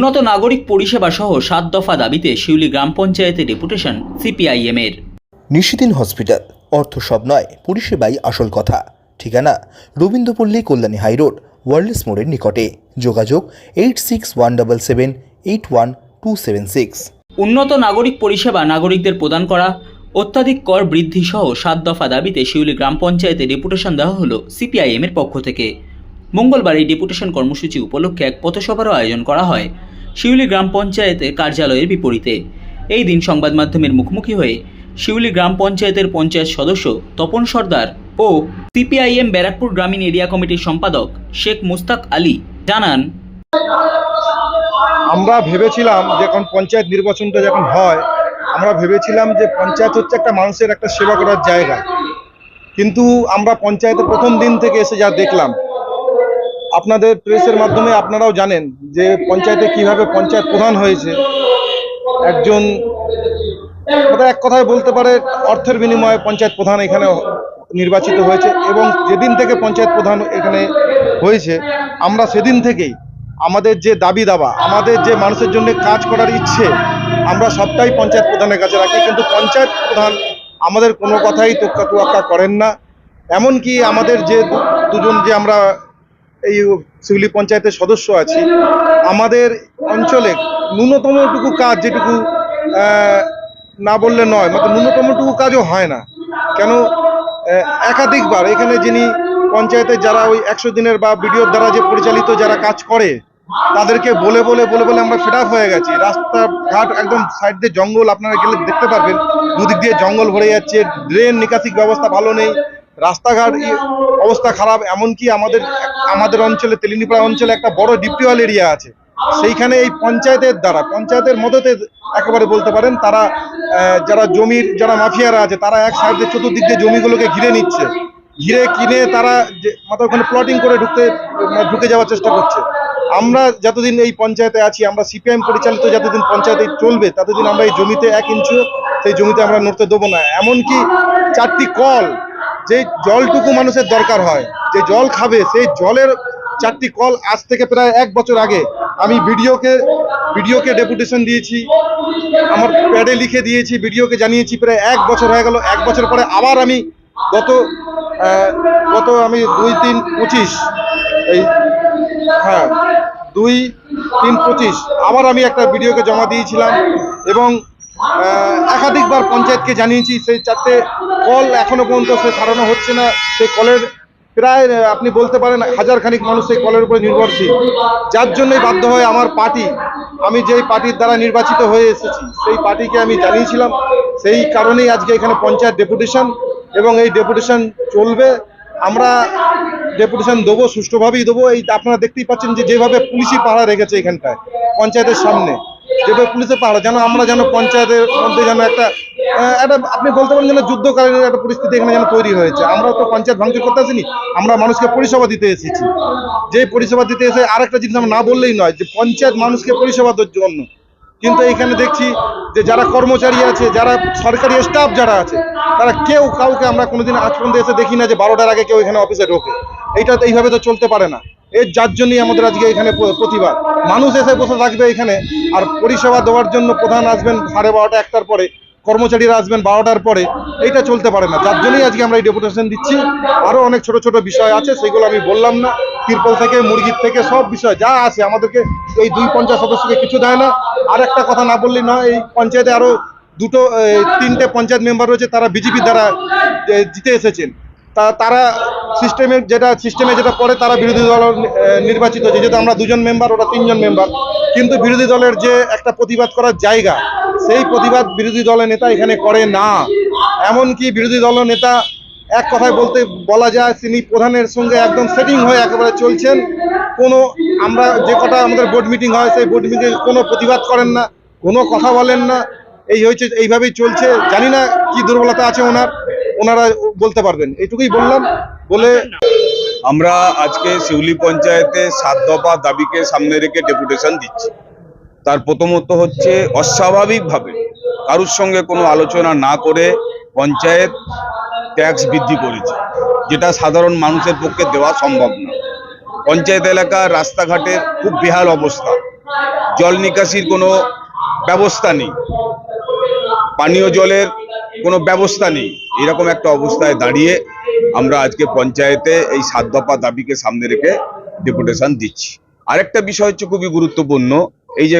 উন্নত নাগরিক পরিষেবা সহ সাত দফা দাবিতে শিউলি গ্রাম পঞ্চায়েতে ডেপুটেশন সিপিআইএম এর নিশিদিন হসপিটাল অর্থ সব নয় পরিষেবাই আসল কথা। ঠিকানা রবীন্দ্রপল্লী কল্যাণী হাইরোড ওয়ার্ল্ডস মোড়ের নিকটে। যোগাযোগ eight six one double seven eight one two seven six. উন্নত নাগরিক পরিষেবা নাগরিকদের প্রদান করা অত্যাধিক কর বৃদ্ধি সহ সাত দফা দাবিতে শিউলি গ্রাম পঞ্চায়েতে ডেপুটেশন দেওয়া হলো সিপিআইএম এর পক্ষ থেকে। মঙ্গলবার এই ডেপুটেশন কর্মসূচি উপলক্ষে এক পথসভারও আয়োজন করা হয়। শিউলি গ্রাম পঞ্চায়েতের কার্যালয়ের বিপরীতে। এই দিন সংবাদ মাধ্যমের মুখোমুখি হয়ে শিউলি গ্রাম পঞ্চায়েতের পঞ্চায়েত সদস্য তপন সর্দার ও সিপিআইএম ব্যারাকপুর গ্রামীণ এরিয়া কমিটির সম্পাদক শেখ মুস্তাক আলী জানান, আমরা ভেবেছিলাম যে এখন পঞ্চায়েত নির্বাচনটা যখন হয়, আমরা ভেবেছিলাম যে পঞ্চায়েত হচ্ছে একটা মানুষের একটা সেবা করার জায়গা। কিন্তু আমরা পঞ্চায়েতের প্রথম দিন থেকে এসে যা দেখলাম আপনাদের প্রেসের মাধ্যমে আপনারাও জানেন যে পঞ্চায়েতে কীভাবে পঞ্চায়েত প্রধান হয়েছে। একজন এক কথায় বলতে পারে, অর্থের বিনিময়ে পঞ্চায়েত প্রধান এখানে নির্বাচিত হয়েছে এবং যেদিন থেকে পঞ্চায়েত প্রধান এখানে হয়েছে, আমরা সেদিন থেকেই আমাদের যে দাবি দাবা, আমাদের যে মানুষের জন্য কাজ করার ইচ্ছে, আমরা সবটাই পঞ্চায়েত প্রধানের কাছে রাখি। কিন্তু পঞ্চায়েত প্রধান আমাদের কোনো কথাই তোক্কা তোয়াক্কা করেন না। এমনকি আমাদের যে দুজন যে আমরা এই শিউলি পঞ্চায়েতের সদস্য আছি। আমাদের অঞ্চলে ন্যূনতমটুকু কাজ যেটুকু না বললে নয় মানে ন্যূনতমটুকু কাজও হয় না। কেন একাধিকবার এখানে যিনি পঞ্চায়েতের যারা ওই একশো দিনের বা বিডিওর দ্বারা যে পরিচালিত যারা কাজ করে, তাদেরকে বলে বলে বলে বলে আমরা ফেড হয়ে গেছি। রাস্তা ঘাট একদম সাইড দিয়ে জঙ্গল, আপনারা গেলে দেখতে পারবেন। দুদিক দিয়ে জঙ্গল ভরে যাচ্ছে, ড্রেন, নিকাশিক ব্যবস্থা ভালো নেই। রাস্তাঘাট অবস্থা খারাপ এমনকি আমাদের আমাদের অঞ্চলে তেলিনিপাড়া অঞ্চলে একটা বড় ডিপটিওয়াল এরিয়া আছে। সেইখানে এই পঞ্চায়েতের দ্বারা পঞ্চায়েতের মদতে একেবারে বলতে পারেন তারা যারা জমির যারা মাফিয়ারা আছে তারা এক সাইডে চতুর্দিক দিয়ে জমিগুলোকে ঘিরে নিচ্ছে। ঘিরে কিনে তারা যে মাথা ওখানে প্লটিং করে ঢুকতে মানে ঢুকে যাওয়ার চেষ্টা করছে। আমরা যতদিন এই পঞ্চায়েতে আছি আমরা সিপিআইএম পরিচালিত যতদিন পঞ্চায়েতে চলবে ততদিন আমরা এই জমিতে এক ইঞ্চিও সেই জমিতে আমরা নড়তে দেবো না। এমনকি চারটি কল যে জলটুকু মানুষের দরকার হয়, যে জল খাবে, সেই জলের চারটি কল আজ থেকে প্রায় এক বছর আগে আমি ভিডিওকে ভিডিওকে ডেপুটেশন দিয়েছি, আমার প্যাডে লিখে দিয়েছি, ভিডিওকে জানিয়েছি, প্রায় এক বছর হয়ে গেল, এক বছর পরে আবার আমি গত গত আমি দুই তিন পঁচিশ, এই হ্যাঁ দুই তিন পঁচিশ, আবার আমি একটা ভিডিওকে জমা দিয়েছিলাম এবং একাধিকবার পঞ্চায়েতকে জানিয়েছি, সেই চারটে কল এখনও পর্যন্ত সে সারানো হচ্ছে না। সেই কলের প্রায় আপনি বলতে পারেন হাজার খানিক মানুষ সেই কলের উপরে নির্ভরশীল। যার জন্যই বাধ্য হয়ে আমার পার্টি, আমি যেই পার্টির দ্বারা নির্বাচিত হয়ে এসেছি, সেই পার্টিকে আমি জানিয়েছিলাম। সেই কারণেই আজকে এখানে পঞ্চায়েত ডেপুটেশন এবং এই ডেপুটেশন চলবে। আমরা ডেপুটেশন দেবো, সুষ্ঠুভাবেই দেবো। এই আপনারা দেখতেই পাচ্ছেন যে যেভাবে পুলিশি পাহারা রেখেছে এখানটায়, পঞ্চায়েতের সামনে। যেভাবে পুলিশের পাহারা যেন আমরা যেন পঞ্চায়েতের মধ্যে যেন একটা একটা, আপনি বলতে পারেন যেন যুদ্ধকালীন একটা পরিস্থিতি এখানে যেন তৈরি হয়েছে। আমরা তো পঞ্চায়েত ভাঙচুর করতে আসিনি, আমরা মানুষকে পরিষেবা দিতে এসেছি। যে পরিষেবা দিতে এসে আরেকটা জিনিস আমরা না বললেই নয়, যে পঞ্চায়েত মানুষকে পরিষেবা দেওয়ার জন্য। কিন্তু এখানে দেখছি যে যারা কর্মচারী আছে, যারা সরকারি স্টাফ যারা আছে, তারা কেউ কাউকে আমরা কোনোদিন আজ পর্যন্ত এসে দেখি না যে বারোটার আগে কেউ এখানে অফিসে ঢোকে। এইটা এইভাবে তো চলতে পারে না। এর যার জন্যই আমাদের আজকে এখানে প্রতিবাদ। মানুষ এসে বসে থাকবে এখানে, আর পরিষেবা দেওয়ার জন্য প্রধান আসবেন সাড়ে বারোটা একটার পরে, কর্মচারীরা আসবেন বারোটার পরে, এইটা চলতে পারে না। যার জন্যই আজকে আমরা এই ডেপুটেশন দিচ্ছি। আরও অনেক ছোট ছোট বিষয় আছে, সেগুলো আমি বললাম না। তিরপল থেকে, মুরগির থেকে, সব বিষয় যা আছে, আমাদেরকে এই দুই পঞ্চায়েত সদস্যকে কিছু দেয় না। আর একটা কথা না বললেই নয়, এই পঞ্চায়েতে আরও দুটো তিনটে পঞ্চায়েত মেম্বার রয়েছে, তারা বিজেপি দ্বারা জিতে এসেছেন। তারা সিস্টেমে যেটা সিস্টেমে যেটা পড়ে তারা বিরোধী দল নির্বাচিত। হয়েছে যেহেতু আমরা দুজন মেম্বার ওরা তিনজন মেম্বার কিন্তু বিরোধী দলের যে একটা প্রতিবাদ করার জায়গা, সেই প্রতিবাদ বিরোধী দলের নেতা এখানে করে না। এমনকি বিরোধী দলের নেতা এক কথায় বলতে বলা যায়, তিনি প্রধানের সঙ্গে একদম সেটিং হয়ে একেবারে চলছেন। কোনো আমরা যে কটা আমাদের বোর্ড মিটিং হয়, সেই বোর্ড মিটিংয়ে কোনো প্রতিবাদ করেন না, কোনো কথা বলেন না। এই হয়েছে, এইভাবেই চলছে। জানি না কি দুর্বলতা আছে ওনার। ওনারা বলতে পারবেন। এইটুকুই বললাম, বলে আমরা আজকে শিউলি পঞ্চায়েতে সাত দফা দাবিকে সামনে রেখে ডেপুটেশন দিচ্ছি। তার প্রথমত হচ্ছে অস্বাভাবিকভাবে কারুর সঙ্গে কোনো আলোচনা না করে পঞ্চায়েত ট্যাক্স বৃদ্ধি করেছে, যেটা সাধারণ মানুষের পক্ষে দেওয়া সম্ভব না। পঞ্চায়েত এলাকার রাস্তাঘাটের খুব বেহাল অবস্থা, জল নিকাশির কোনো ব্যবস্থা নেই। পানীয় জলের কোনো ব্যবস্থা নেই। এরকম একটা অবস্থায় দাঁড়িয়ে আমরা আজকে পঞ্চায়েতে এই সাত দফা দাবিকে সামনে রেখে ডেপুটেশন দিচ্ছি। আরেকটা বিষয় হচ্ছে খুবই গুরুত্বপূর্ণ, এই যে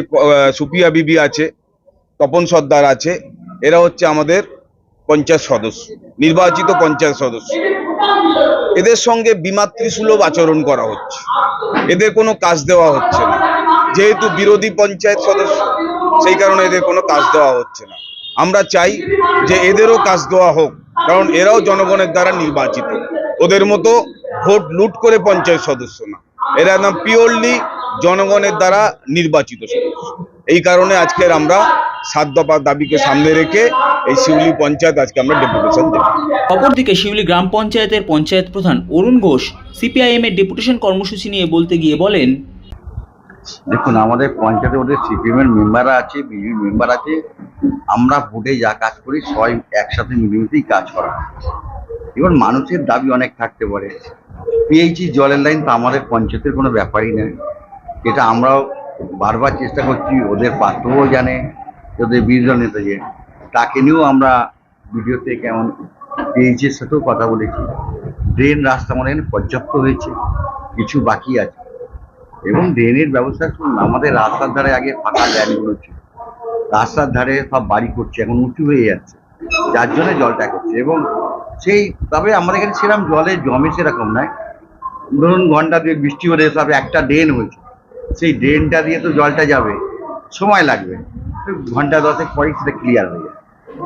সুপিয়া বিবি আছে, তপন সর্দার আছে, এরা হচ্ছে আমাদের পঞ্চায়েত সদস্য, নির্বাচিত পঞ্চায়েত সদস্য। এদের সঙ্গে বিমাতৃসুলভ আচরণ করা হচ্ছে। এদের কোনো কাজ দেওয়া হচ্ছে না। যেহেতু বিরোধী পঞ্চায়েত সদস্য, সেই কারণে এদের কোনো কাজ দেওয়া হচ্ছে না। আমরা চাই যে এদেরও কাজ দেওয়া হোক, কারণ এরাও জনগণের দ্বারা নির্বাচিত। ওদের মতো ভোট লুট করে পঞ্চায়েত সদস্য না। এরা একদম পিওরলি জনগণের দ্বারা নির্বাচিত সদস্য। এই কারণে আজকের আমরা সাত দফা দাবিকে সামনে রেখে এই শিউলি পঞ্চায়েত আজকে আমরা ডেপুটেশন দেব। অপরদিকে শিউলি গ্রাম পঞ্চায়েতের পঞ্চায়েত প্রধান অরুণ ঘোষ, সিপিআইএম এর ডেপুটেশন কর্মসূচি নিয়ে বলতে গিয়ে বলেন দেখুন, আমাদের পঞ্চায়েতে ওদের সিপিএম এর মেম্বাররা আছে বিজেপি মেম্বার আছে। আমরা ভোটে যা কাজ করি, সবাই একসাথে মিলেমিশেই কাজ করা। এবার মানুষের দাবি অনেক থাকতে পারে। পিএইচি জলের লাইন তো আমাদের পঞ্চায়েতের কোনো ব্যাপারই নেই। এটা আমরাও বারবার চেষ্টা করছি, ওদের পাত্রও জানে, ওদের বিরোধী নেতা যে তাকে নিয়েও আমরা ভিডিওতে কেমন পিএইচির সাথেও কথা বলেছি। ড্রেন রাস্তা এখানে পর্যাপ্ত হয়েছে, কিছু বাকি আছে। এবং ড্রেনের ব্যবস্থা শুনুন আমাদের রাস্তার ধারে আগে ফাঁকা ল্যান্ডগুলো ছিল। রাস্তার ধারে সব বাড়ি করছে, এখন উঁচু হয়ে যাচ্ছে। যার জন্য জলটা করছে এবং সেই, তবে আমাদের এখানে সেরকম জলে, জমে সেরকম নয়। ধরুন ঘণ্টা দিয়ে বৃষ্টি হলে তবে একটা ড্রেন হয়েছে। সেই ড্রেনটা দিয়ে তো জলটা যাবে, সময় লাগবে। ঘণ্টা দশেক পরে সেটা ক্লিয়ার হয়ে যাবে।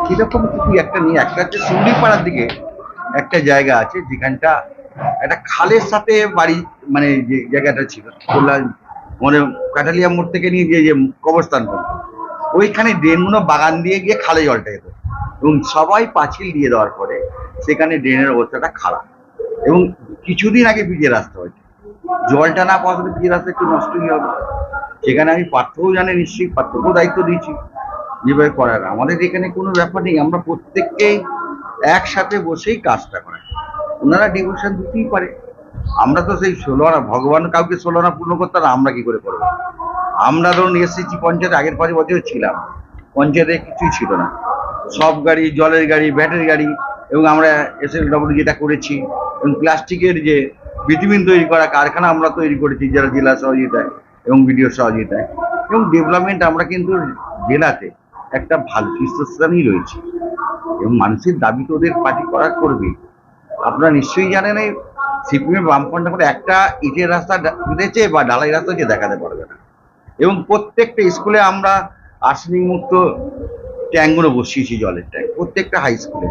সেরকম কিছু একটা নিয়ে একটা হচ্ছে সুন্ডিপাড়ার দিকে একটা জায়গা আছে, যেখানটা একটা খালের সাথে বাড়ি মানে যে জায়গাটা ছিল মানে কাটালিয়া মোড় থেকে নিয়ে গিয়ে যে কবরস্থান ওইখানে ড্রেনগুলো বাগান দিয়ে গিয়ে খালে জলটা যেত এবং সবাই পাঁচিল দিয়ে দেওয়ার পরে সেখানে ড্রেনের অবস্থাটা খারাপ। এবং কিছুদিন আগে পিছিয়ে রাস্তা হয়েছে। জলটা না পাওয়া পিছিয়ে রাস্তা একটু নষ্টই হবে সেখানে আমি পাত্রও জানে, নিশ্চয়ই পাত্রকেও দায়িত্ব দিয়েছি। যেভাবে করার, আমাদের এখানে কোনো ব্যাপার নেই। আমরা প্রত্যেককেই একসাথে বসেই কাজটা করাই ওনারা ডিভোশন দিতেই পারে। আমরা তো সেই ষোলো আনা ভগবান কাউকে ষোলো আনা পূর্ণ করতে আমরা কি করে করব? আমরা ধরুন এসেছি পঞ্চায়েত, আগের পাঁচ বছর ছিলাম। পঞ্চায়েতে কিছুই ছিল না। সব গাড়ি, জলের গাড়ি ব্যাটারি গাড়ি, এবং আমরা এস এল ডব্লিউ যেটা করেছি, এবং প্লাস্টিকের যে ভিটামিন তৈরি করা কারখানা আমরা তৈরি করেছি, যারা জেলা সহযোগিতায় এবং বিডিও সহযোগিতায় এবং ডেভেলপমেন্ট আমরা কিন্তু জেলাতে একটা ভালো শীর্ষস্থানেই রয়েছে। এবং মানুষের দাবি তো ওদের পার্টি করা করবে আপনারা নিশ্চয়ই জানেন এই সিপিএম বামফ্রন্ট করে একটা ইটের রাস্তা দিয়েছে বা ঢালাই রাস্তা যে দেখাতে পারবে না। এবং প্রত্যেকটা স্কুলে আমরা আর্সেনিক মুক্ত ট্যাঙ্কগুলো বসিয়েছি জলের ট্যাঙ্ক। প্রত্যেকটা হাই স্কুলে।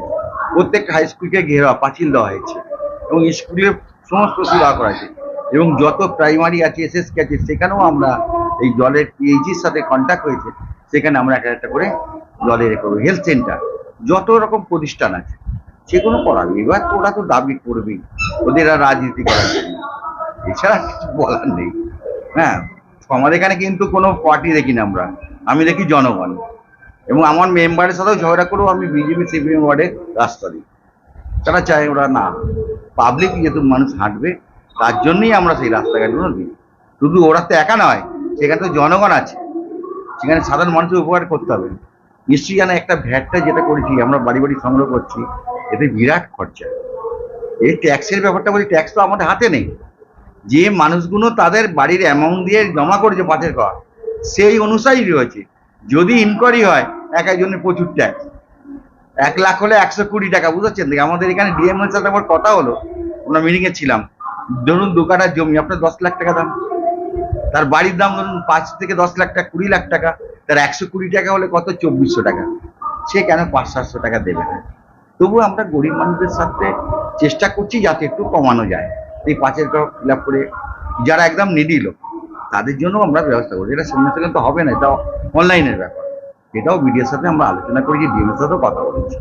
প্রত্যেকটা হাই স্কুলকে ঘেরা, পাঁচিল দেওয়া হয়েছে। এবং স্কুলে সমস্ত সুবিধা করা হয়েছে। এবং যত প্রাইমারি আছে এসএসকে আছে, সেখানেও আমরা এই জলের পিএইচির সাথে কন্ট্যাক্ট হয়েছে। সেখানে আমরা একটা একটা করে জলের হেলথ সেন্টার, যত রকম প্রতিষ্ঠান আছে। সেগুলো করাবে এবার তো ওরা তো দাবি করবেই। ওদের আর রাজনীতি করার জন্য এছাড়া কিছু বলার নেই। হ্যাঁ আমাদের এখানে কিন্তু কোনো পার্টি দেখি না আমরা। আমি দেখি জনগণ। এবং আমার মেম্বারের সাথেও ঝগড়া করেও আমি বিজেপি সিপিএম ওয়ার্ডে রাস্তা দিই। তারা চায় ওরা না পাবলিক যেহেতু মানুষ হাঁটবে, তার জন্যই আমরা সেই রাস্তাঘাটগুলো দিই। শুধু ওরা তো একা নয়, সেখানে তো জনগণ আছে। সেখানে সাধারণ মানুষের উপকার করতে হবে। নিশ্চয়ই জানে একটা ভ্যাটটা যেটা করেছি, আমরা বাড়ি বাড়ি সংগ্রহ করছি এতে বিরাট খরচা। এই ট্যাক্সের ব্যাপারটা বলি ট্যাক্স তো আমাদের হাতে নেই। যে মানুষগুলো তাদের বাড়ির অ্যামাউন্ট দিয়ে জমা করেছে পাটের ঘর সেই অনুসারেই রয়েছে। যদি ইনকোয়ারি হয়, এক একজনের প্রচুর ট্যাক্স এক লাখ হলে একশো কুড়ি টাকা বুঝতে দেখি আমাদের এখানে ডিএম এর সাথে আমার কথা হলো, আমরা মিটিংয়ে ছিলাম। ধরুন, দু কাঠার জমি, আপনার দশ লাখ টাকা দাম। তার বাড়ির দাম ধরুন, পাঁচ থেকে দশ লাখ টাকা, কুড়ি লাখ টাকা। তার একশো কুড়ি টাকা হলে কত? চব্বিশশো টাকা। সে কেন পাঁচ, সাতশো টাকা দেবে না? তবু আমরা গরিব মানুষদের সাথে চেষ্টা করছি যাতে একটু কমানো যায়। এই পাঁচের ফিল আপ করে যারা একদম নিডিল তাদের জন্য আমরা ব্যবস্থা করি এটা সঙ্গে সঙ্গে তো হবে না এটা অনলাইনের ব্যাপার। এটাও বিডিওর সাথে আমরা আলোচনা করেছি ডিএমের সাথেও কথা বলেছি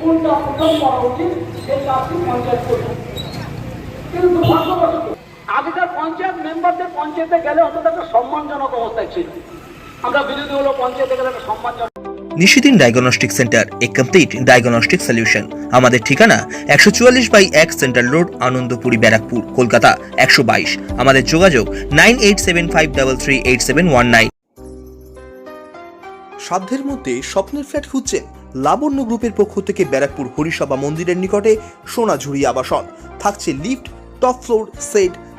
কোনটা প্রথম করা উচিত পঞ্চায়েত কিন্তু পঞ্চায়েত মেম্বারদের পঞ্চায়েতে গেলে অন্তত একটা সম্মানজনক অবস্থায় ছিল। আমরা বিরোধী হলো পঞ্চায়েতে গেলে একটা সম্মানজনক নিশিদিন ডায়াগনস্টিক সেন্টার এ কমপ্লিট ডায়াগনস্টিক সলিউশন আমাদের ঠিকানা একশো চুয়াল্লিশ বাই এক সেন্ট্রাল রোড আনন্দপুরি ব্যারাকপুর কলকাতা একশো বাইশ। আমাদের যোগাযোগ nine eight seven five double three eight seven one nine. সাধ্যের মধ্যে স্বপ্নের ফ্ল্যাট খুঁজছেন লাবণ্য গ্রুপের পক্ষ থেকে ব্যারাকপুর হরিসভা মন্দিরের নিকটে সোনাঝুরি আবাসন। থাকছে lift top floor set